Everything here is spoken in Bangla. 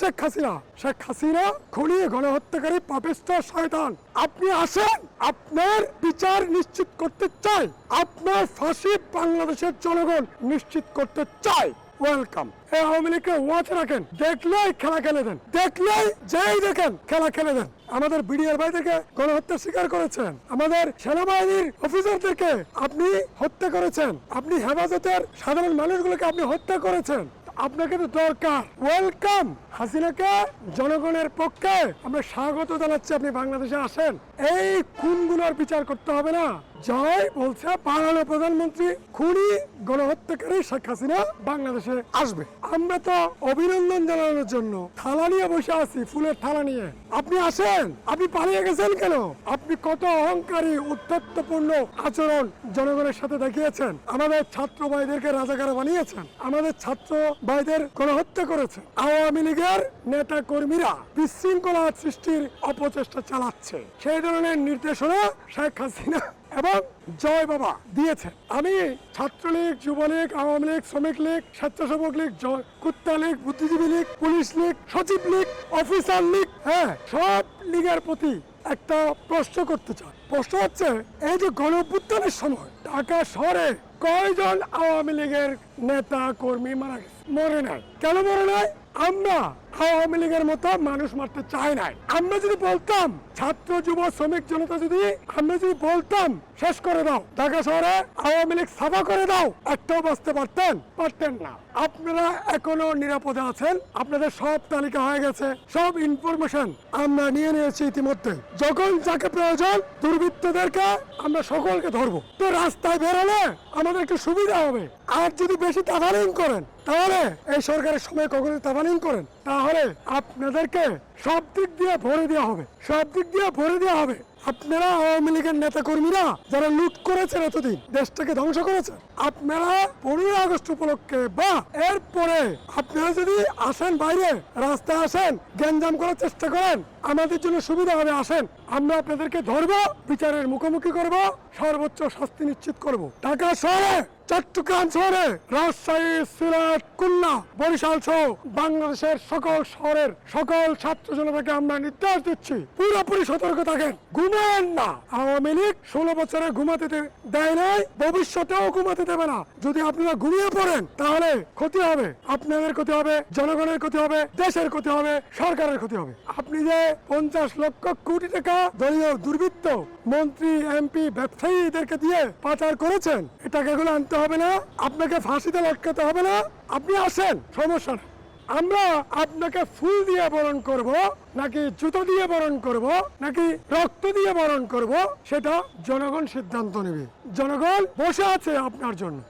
শেখ হাসিনা। শেখ হাসিনা খুনি, গণহত্যাকারী পাপিষ্ট শয়তান। আপনি আসেন, আপনার বিচার নিশ্চিত করতে চাই। আপনার ফাঁসি বাংলাদেশের জনগণ নিশ্চিত করতে চাই। ওয়েলকাম আওয়ামী লীগকে ওয়াচ রাখেন, দেখলেই খেলা খেলে দেন। দেখলেই যেই দেখেন, খেলা খেলে দেন। আমাদের বিডিআর ভাইদেরকে গণহত্যা স্বীকার করেছেন। আমাদের সেনাবাহিনীর অফিসারদেরকে আপনি হত্যা করেছেন। আপনি হেফাজতের সাধারণ মানুষগুলোকে আপনি হত্যা করেছেন। আপনাকে তো দরকার। ওয়েলকাম হাসিনাকে জনগণের পক্ষে আমরা স্বাগত জানাচ্ছি, আপনি বাংলাদেশে আসেন। এই খুনগুলোর বিচার করতে হবে না। জয় বলছে পালানো প্রধানমন্ত্রী খুনি গণহত্যাকারী শেখ হাসিনা বাংলাদেশে আসবে। আমরা তো অভিনন্দন জানানোর জন্য থালা নিয়ে বসে আছি, ফুলের থালা নিয়ে। আপনি আসেন, আপনি পালিয়ে গেছেন কেন? আপনি কত অহংকারী, উত্তপ্তপূর্ণ আচরণ জনগণের সাথে দেখিয়েছেন। আমাদের ছাত্র ভাইদেরকে রাজাকার বানিয়েছেন। আমাদের ছাত্র ভাইদের গণহত্যা করেছেন। আওয়ামী লীগের নেতা কর্মীরা বিশৃঙ্খলা সৃষ্টির অপচেষ্টা চালাচ্ছে। সেই ধরনের নির্দেশনা শেখ হাসিনা এবং জয় বাবা দিয়েছে আমি ছাত্রলীগ, যুবলীগ, আওয়ামী লীগ, শ্রমিক লীগ, স্বেচ্ছাসেবক লীগ কুত্তা লীগ, বুদ্ধিজীবী লীগ, পুলিশ লীগ, সচিব লীগ, অফিসার লীগ হ্যাঁ সব লীগের প্রতি একটা প্রশ্ন করতে চাই। প্রশ্ন হচ্ছে, এই যে গণ সময় ঢাকা শহরে কয়জন আওয়ামী লীগের নেতা কর্মী মারা গেছে? মরে নাই। কেন মরে নাই? আমরা আওয়ামী লীগের মতো মানুষ মারতে চাই নাই। আমরা যদি বলতাম, ছাত্র, যুব, শ্রমিক, জনতা যদি আমরা যদি বলতাম শেষ করে দাও। ঢাকা শহরে আওয়ামী লীগ সাফা করে দাও। একটাও বাঁচতে পারতেন পারতেন না। আপনারা এখনও নিরাপদে আছেন। আপনাদের সব তালিকা হয়ে গেছে। সব ইনফরমেশন আমরা নিয়ে নিয়েছি ইতিমধ্যে। যখন যাকে প্রয়োজন, দুর্বৃত্তদেরকে আমরা সকলকে ধরবো। তো রাস্তায় বেরোলে আমাদের একটু সুবিধা হবে। আর যদি বেশি তাফালিং করেন, তাহলে এই সরকারের সময় কখনো তাফালিং করেন। তাহলে আপনাদেরকে সব দিক দিয়ে ভরে দেওয়া হবে। সব দিক দিয়ে ভরে দেওয়া হবে। আপনারা আওয়ামী লীগের নেতা কর্মীরা যারা লুট করেছেন এতদিন, দেশটাকে ধ্বংস করেছেন, আপনারা পনেরোই আগস্ট উপলক্ষে বা এরপরে আপনারা যদি আসেন বাইরে, রাস্তায় আসেন, গ্যাঞ্জাম করার চেষ্টা করেন আমাদের জন্য সুবিধা হবে, আসেন। আমরা আপনাদেরকে ধরবো, বিচারের মুখোমুখি করব, সর্বোচ্চ শাস্তি নিশ্চিত করব। ঢাকা শহরে, চট্টগ্রাম শহরে, রাজশাহী, সিলেট, খুলনা, বরিশাল সহ বাংলাদেশের সকল শহরের সকল ছাত্র জনতাকে আমরা নির্দেশ দিচ্ছি, পুরোপুরি সতর্ক থাকেন। ঘুমায়েন না। আওয়ামী লীগ ষোলো বছরে ঘুমাতে দেয় নাই, ভবিষ্যতেও ঘুমাতে দেবে না। যদি আপনারা ঘুমিয়ে পড়েন, তাহলে ক্ষতি হবে। আপনাদের ক্ষতি হবে, জনগণের ক্ষতি হবে, দেশের ক্ষতি হবে, সরকারের ক্ষতি হবে। আপনি যে পঞ্চাশ লক্ষ কোটি টাকা দলীয় দুর্বৃত্ত মন্ত্রী, এমপি, ব্যবসায়ীদেরকে দিয়ে পাচার করেছেন। এই টাকাগুলো আনতে হবে না। আপনাকে ফাঁসিতে লটকাতে হবে না। আপনি আসেন, সমস্যা নেই। আমরা আপনাকে ফুল দিয়ে বরণ করব, নাকি জুতো দিয়ে বরণ করব, নাকি রক্ত দিয়ে বরণ করব, সেটা জনগণ সিদ্ধান্ত নেবে। জনগণ বসে আছে আপনার জন্য।